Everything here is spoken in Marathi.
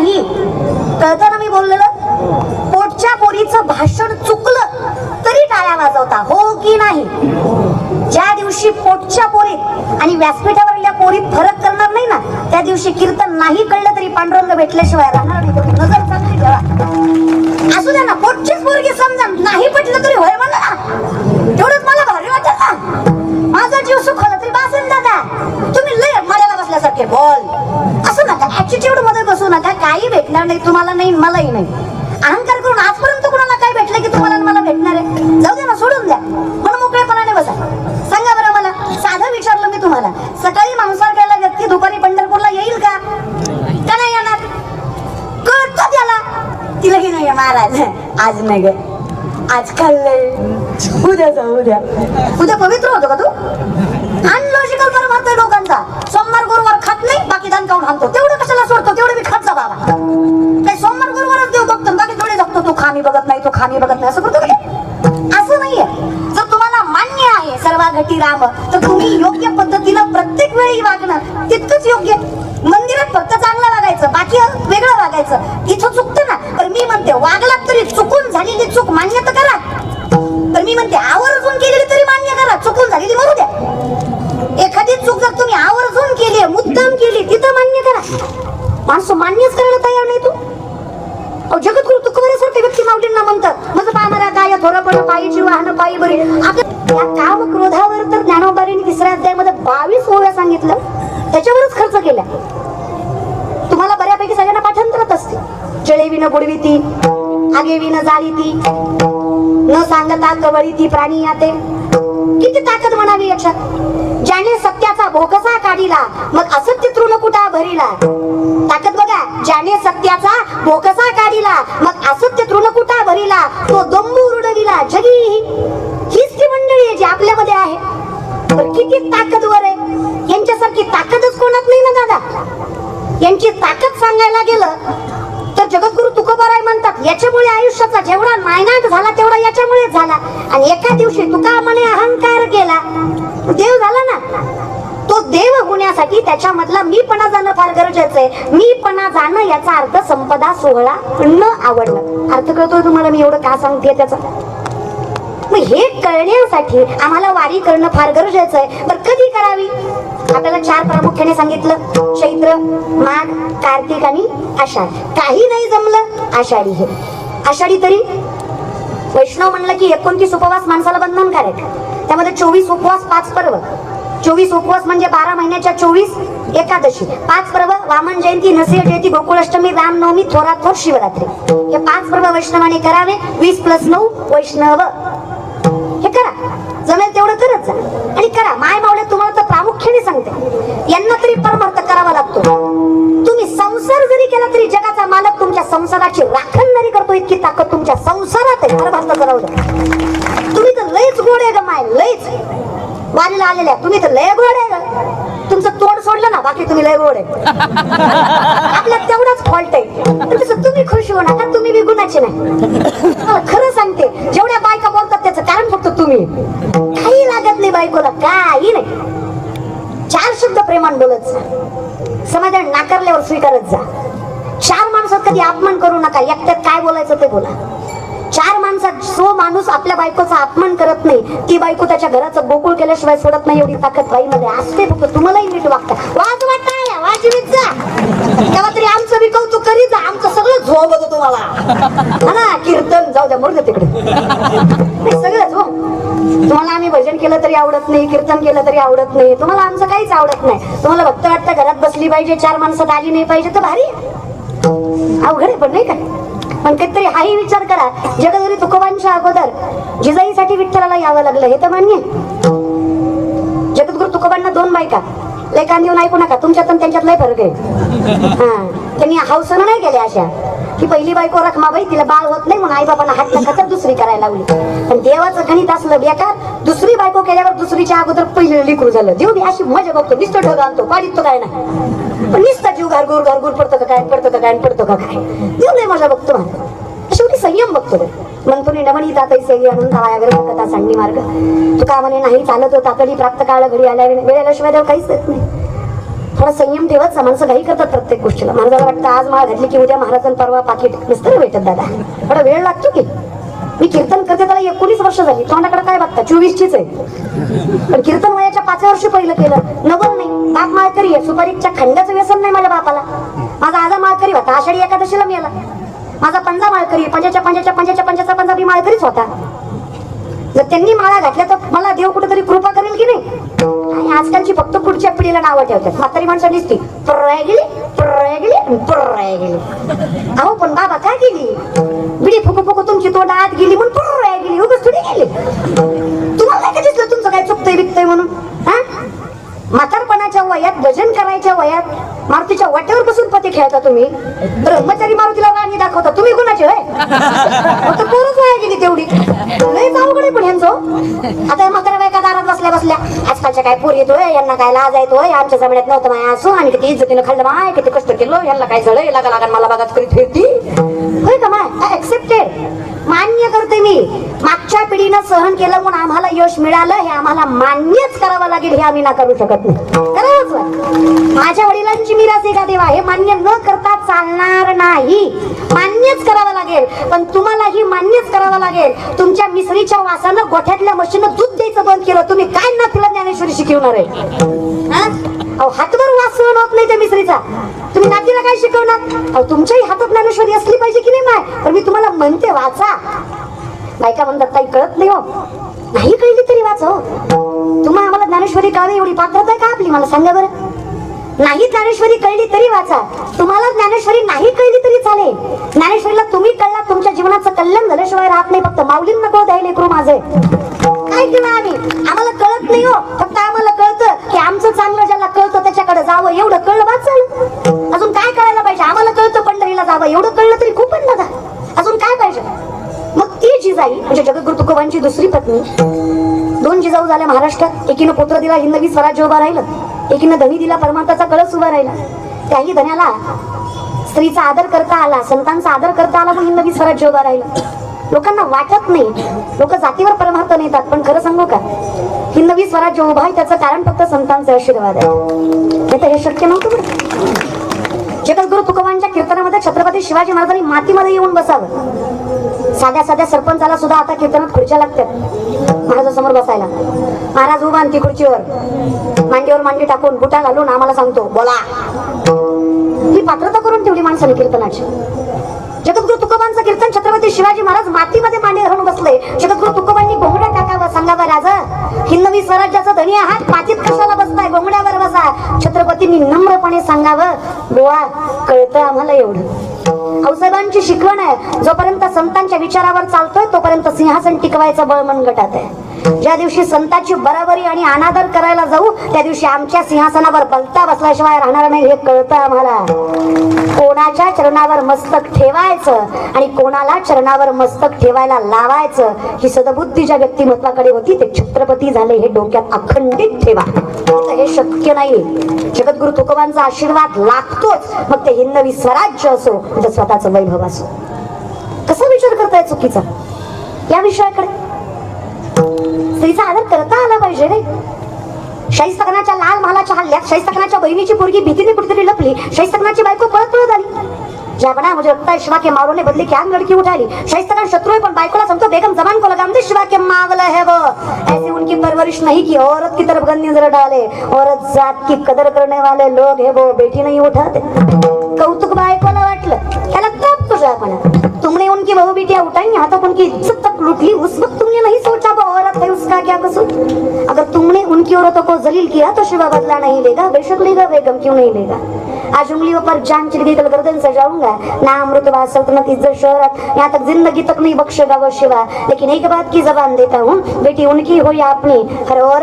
नाही. कळतं ना मी बोललेलं? पोटच्या पोरीचं भाषण चुकलं तरी टाळ्या वाजवता. हो की नाही? ज्या दिवशी पोटच्या पोरीत आणि व्यासपीठावरल्या पोरीत फरक करणार नाही ना त्या दिवशी कीर्तन नाही कळलं तरी पांडुरंग भेटल्याशिवाय राहणार नाही. नजर चांगली ठेवा. असू द्या ना पोटचीच पोरगी समजा नाही पटलं तरी असं ऍटिट्यूडमध्ये बसू नका काही भेटणार नाही तुम्हाला नाही मलाही नाही. अहंकार करून आजपर्यंत कुणाला काय भेटलं की तुम्हाला मला भेटणार आहे? जाऊ द्या ना सोडून द्या. पण मोकळेपणाने बसा. सांगा बरं मला साधं विचारलं मी तुम्हाला. सकाळी मांसार खायला व्यक्ती दुपारी पंढरपूरला येईल का? का नाही येणार? कळत त्याला. तिला की नाही महाराज आज नाही ग. आज खाल्लंय उद्या जाऊ उद्या. उद्या पवित्र होतो का तू अनलॉजिकल परमार्थ आहे लोकांचा सोमवार गुरुवार खात जाऊन आणतो. तेवढं कशाला सोडतो? तेवढं मी खात जा बाबा. काही सोमवार गुरुवारच देऊ बघतो बाकी थोडे जगतो तू खामी बघत नाही तू खामी बघत नाही. असं करतो असं नाहीये. जर तुम्हाला मान्य आहे सर्वा घटी राम तर तुम्ही योग्य पद्धतीनं प्रत्येक वेळी वागणं तितकंच योग्य. मंदिरात फक्त चांगलं वागायचं बाकी वेगळं वागायचं. इथं चुकतं ना? तर मी म्हणते वागलात तरी चुकून झालेली चूक मान्य तर करा. तर मी म्हणते आवर्जून केलेली तरी मान्य करा. चुकून झालेली मरू द्या. एखादी चूक जर तुम्ही आवर्जून केली मुद्दाम केली तिथं मान्य करा माणसं मान्यच करायला तयार नाही तू. जगद्गुरु तुकोबारासारखे व्यक्ती माऊलींना म्हणतात मग पामरा काय थोडंपण पायी जीवाहन पायी बरी. आपल्या या काम क्रोधावर तर ज्ञानोबारीने तिसऱ्या अध्यायामध्ये बावीस ओव्या सांगितलं. त्याच्यावरच खर्च केला तुम्हाला बऱ्यापैकी सगळ्यांना पाठांतरत असते जळेवीनं विन बुडविती आगे विन जाळीती न सांगता कवळी ती प्राणी याते. किती ताकद म्हणावी याच्यात? ज्याने सत्याचा भोकसा काढिला. मग असत्य तृणकुटा भरिला? ताकद बघा ज्याने सत्याचा भोकसा काढिला मग असत्य तृणकुटा भरिला? तो दंबू रुडविला जगी हीच ती मंडळी आहे जी आपल्यामध्ये आहे. पण किती ताकदवर आहे. यांच्यासारखी ताकदच कोणात नाही ना दादा? यांची ताकद सांगायला गेलं तर जगद्गुरु तुकोबाराय म्हणतात याच्यामुळे आयुष्याचा जेवढा नायनाट झाला तेवढा याच्यामुळे झाला. आणि एका दिवशी तुका म्हणे अहंकार गेला देव झाला ना? देव होण्यासाठी त्याच्यामधला मीपणा जाणं फार गरजेचं आहे. मीपणा जाणं याचा अर्थ संपदा सोहळा न आवडणं. अर्थ कळतोय तुम्हाला? मी एवढं का सांगते त्याचा? मग हे कळण्यासाठी आम्हाला वारी करणं फार गरजेचं आहे. पण कधी करावी? आपल्याला चार प्रामुख्याने सांगितलं. चैत्र माघ कार्तिक आणि आषाढ. काही नाही जमलं आषाढी हे. आषाढी तरी वैष्णव म्हणलं की एकोणतीस उपवास माणसाला बंधनकारक. त्यामध्ये चोवीस उपवास पाच पर्व. चोवीस उपवास म्हणजे बारा महिन्याच्या चोवीस एकादशी. पाच पर्व वामन जयंती नसेल जयंती गोकुळाष्टमी रामनवमी थोरात थोर शिवरात्री. हे पाच पर्व वैष्णवाने करावे. वीस प्लस नऊ वैष्णव. हे करा. जमेल तेवढं करत जा. आणि करा. माय मावळे तुम्हाला तर प्रामुख्याने सांगते. यांना तरी परमार्थ करावा लागतो. तुम्ही संसार जरी केला तरी जगाचा मालक तुमच्या संसाराची राखणदारी करतो. इतकी ताकद तुमच्या संसारात आहे. परमार्थ भारताचं तुम्ही तर लयच गोड आहे ग माय. लयच. वारीला आलेल्या तुम्ही तर लय गोड आहे तुमचं तोंड सोडलं ना बाकी तुम्ही लय गोड आहे. आपल्यात तेवढाच फॉल्ट आहे. तुम्ही खुश होऊ नका तुम्ही बी गुणाचे नाही. खरं सांगते जेवढ्या बायका बोलतात त्याचं कारण फक्त तुम्ही. काही लागत नाही बायकोला काही नाही. चार शब्द प्रेमान बोलत जा. समाधान नाकारल्यावर स्वीकारत जा. चार माणसात कधी अपमान करू नका एकट्यात काय बोलायचं ते बोला. माणूस आपल्या बायकोचा अपमान करत नाही. ती बायको त्याच्या घराचं गोकुळ केल्याशिवाय सोडत नाही एवढी ताकद बाईमध्ये. असते फक्त. तुम्हालाही नीट वागता. वाज वाजवीत जा. तेव्हा तरी आमचं बी कौतुक करीत जा. आमचं सगळं झोप होतं तुम्हाला. हा कीर्तन. जाऊ द्या मुर्ग तिकडे. सगळं झोप. तुम्हाला आम्ही भजन केलं तरी आवडत नाही कीर्तन केलं तरी आवडत नाही. तुम्हाला आमचं काहीच आवडत नाही. तुम्हाला भक्त वाटतं घरात बसली पाहिजे चार माणसात आली नाही पाहिजे. तर भारी. अवघड आहे पण नाही का? पण काहीतरी हाही विचार करा. जगदगुरी तुकोबांच्या अगोदर जिजाईसाठी विठ्ठलाला यावं लागलं हे तर मान्य जगद्गुरु तुकोबांना दोन बायका. लय कान देऊन ऐकू नका तुमच्यात आणि त्यांच्यात लय फरक आहे. हा त्यांनी हौसनं नाही केल्या अशा. की पहिली बायको रखमाबाई तिला बाळ होत नाही म्हणून आई बाबांना हात नका दुसरी करायला लावली. पण देवाचं गणित असलं बेकार. दुसरी बायको केल्यावर दुसरीच्या अगोदर पहिलं लिकरू झालं. देऊ बी अशी मजा बघतो नुसतं ढग आणतो पाडीत तो काय नाही. पण नुसता जीव घरगुर घरगुर पडतो का काय? पडतो का काय? पडतो का काय? देऊ लय मजा बघतो मला शेवटी संयम बघतो म्हणतो नि तातई सेवी आणून धावायागर कथा सांगणी मार्ग. तुका म्हणे नाही चालत होता कधी प्राप्त काळ घरी आल्या वेळेला शिवाय देव काहीच देत नाही. थोडा संयम ठेवत माणसं घाई करतात प्रत्येक गोष्टीला. मला वाटतं आज माळ घातली की उद्या महाराजां परवा पाकिट नसतं ना भेटत दादा. थोडा वेळ लागतो की? मी कीर्तन करते त्याला एकोणीस वर्ष झाली. तोंडाकडे काय बघता? चोवीसचीच आहे. पण कीर्तन वयाच्या पाच वर्षी पहिलं केलं. नवल नाही. बाप माळकरी आहे. सुपारीच्या खंडाचं व्यसन नाही माझ्या बापाला. माझा आजा माळकरी होता. आषाढी एकादशीला मिळाला माझा पंजा माळकरी पंजाच्या पंजाच्या पंजाच्या पंजाचा पंजा मी माळकरीच होता. जर त्यांनी माळा घातल्या तर मला देव कुठेतरी कृपा करेल की नाही? आणि आजकालची फक्त पुढच्या पिढीला नावं ठेवतात. म्हातारी माणसं दिसती प्रय गेली. गेली आणि गेली. अहो पण बाबा काय गेली? बिडी फुकू फुकू तुमची तोंड आत गेली म्हणून प्रय गेली उगच थोडी गेली. तुम्हाला काय का दिसलं तुमचं काय चुकतंय बिकतंय म्हणून? हा? म्हातारपणाच्या वयात भजन करायच्या वयात मारुतीच्या वाट्यावर बसून पती खेळता तुम्ही? ब्रह्मचारी मारुतीला राणी दाखवता. तुम्ही कोणाचे होय? फक्त पोरच वया गेली तेवढी. लय अवघड पण ह्यांचं. आता म्हातारा म्हाताऱ्या दारात बसल्या बसल्या. आजकालच्या काय पोरी येतोय यांना काय लाज येतोय आमच्या जमिन्यात नव्हतं माय असो. आणि किती इज्जतीनं खाल्लं माय किती कष्ट केलं. यांना काय झालं लागा लागा मला बघाच करीत फिरती. होय का माय ऍक्सेप्टेड मान्य करते मी. मागच्या पिढीनं सहन केलं म्हणून आम्हाला यश मिळालं हे आम्हाला मान्यच करावं लागेल हे आम्ही ना करू शकत नाही. करावंच माझ्या वडिलांची मिरास एका देवा हे मान्य न करता चालणार नाही. मान्यच करावं लागेल. पण तुम्हालाही मान्यच करावं लागेल. तुमच्या मिसरीच्या वासानं गोठ्यातल्या मशीनं दूध द्यायचं बंद केलं. तुम्ही काय ना तिला ज्ञानेश्वरी शिकवणार आहे? अहो हातभर वास सहन होत नाही त्या मिसरीचा तुम्ही नातीला काय शिकवणार? अहो तुमच्याही हातात ज्ञानेश्वरी असली पाहिजे की नाही माय? पण मी तुम्हाला म्हणते वाचा. बायका म्हणतात काही कळत नाही हो. नाही कळली तरी वाच तुम्हा आम्हाला ज्ञानेश्वरी कळावी एवढी पात्रता का आपली? मला सांगा बरं. नाही ज्ञानेश्वरी कळली तरी वाचा. तुम्हाला ज्ञानेश्वरी नाही कळली तरी चालेल. ज्ञानेश्वरीला तुम्ही कळला तुमच्या जीवनाचं कल्याण झाल्याशिवाय राहत नाही. फक्त माऊलींना नको द्यायला लेकरू माझे. काय केलं आम्ही? आम्हाला कळत नाही हो. फक्त आम्हाला कळतं की आमचं चांगलं जिजाई म्हणजे जगद्गुरु तुकोबांची दुसरी पत्नी. दोन जिजाऊ झाल्या महाराष्ट्रात. एकीनं पुत्र दिला हिंदवी स्वराज्य उभा राहिलं. एकीनं धनी दिला परमार्थाचा कळस उभा राहिला. त्याही धन्याला स्त्रीचा आदर करता आला संतांचा आदर करता आला पण हिंदवी स्वराज्य उभा राहिलं. लोकांना वाटत नाही. लोक जातीवर परमार्थ नेतात पण खरं सांगू का? हिंदवी स्वराज्य उभा आहे त्याचं कारण फक्त संतांचे आशीर्वाद आहे. नाही तर हे शक्य नव्हतं बरं. जगद्गुरु तुकोबांच्या कीर्तनामध्ये छत्रपती शिवाजी महाराजांनी मातीमध्ये येऊन बसावं. साध्या साध्या सरपंचाला सुद्धा आता कीर्तनात खुर्च्या लागतात महाराजासमोर बसायला. महाराज उभा आणखी खुर्चीवर. मांडीवर मांडी टाकून बुटा घालून आम्हाला सांगतो बोला. ही पात्रता करून ठेवली माणसाने कीर्तनाची. जगद्गुरु तुकोबांचं कीर्तन छत्रपती शिवाजी महाराज मातीमध्ये मांडी घालून बसले. जगद्गुरु तुकोबांनी घोंगड्या टाकावं सांगावं राजा हिंदवी स्वराज्याचा धनी आहात. मातीत कशाला बसताय? घोंगड्यावर छत्रपतींनी नम्रपणे सांगावं बुवा कळतं आम्हाला एवढं. औसाहेबांची शिकवण आहे. जोपर्यंत संतांच्या विचारावर चालतोय तोपर्यंत सिंहासन टिकवायचं बळ मनगटात आहे. ज्या दिवशी संतांची बराबरी आणि अनादर करायला जाऊ त्या दिवशी आमच्या सिंहासनावर बलता बसल्याशिवाय राहणार नाही हे कळतं आम्हाला. कोणाच्या चरणावर मस्तक ठेवायचं आणि कोणाला चरणावर मस्तक ठेवायला लावायचं ही सदबुद्धी ज्या व्यक्तिमत्वाकडे होती ते छत्रपती झाले हे डोक्यात अखंडित ठेवा. हे शक्य नाही. जगद्गुरु तुकोबांचा आशीर्वाद लागतोच. मग ते हिंदवी स्वराज्य असो स्वतःच स्वतःचं वैभव असो. कसा विचार करताय चुकीचा? या विषयाकडे. स्त्रीचा आदर करता आला पाहिजे रे. शैस्तकनाच्या लाल महालाच्या हल्ल्यात शाहीस्तकनाच्या बहिणीची पोरगी भीतीने कुठेतरी लपली. शैस्तकनाची बायको पळत पळत आली. ज्या बना मुझे म्हणजे लगता है शिवा के मारो ने बदली क्या लड़की उठा ली शत्रू शत्रु है पर बाइकोला समझो बेगम जबान को लगाम दे शिवा के मावला है वो ऐसे उनकी परवरिश नहीं की औरत की तरफ गंदी नजर डाले. औरत जात की कदर करने वाले लोग है वो बेटी नहीं उठाते. कौतुक बायकोला वाटलं. त्याला ताप तुझा म्हणा तुमने उनकी बहू बेटियां उठाई यहाँ तक उनकी इज्जत तक लूट ली उस वक्त तुमने नहीं सोचा वो क्या कसूर अगर तुमने उनकी औरतों को जलील किया तो शिवा बदला नहीं लेगा। बेशक लेगा बेगम क्यों नहीं लेगा? आज उंगलियों पर जान चिड़ गई कल गर्दन सजाऊंगा। ना अमृतवा सल्तनत इज्जत शोहरत यहाँ तक जिंदगी तक नहीं बख्शेगा वो शिवा। लेकिन एक बात की जबान देता हूँ बेटी उनकी हो या अपनी हर और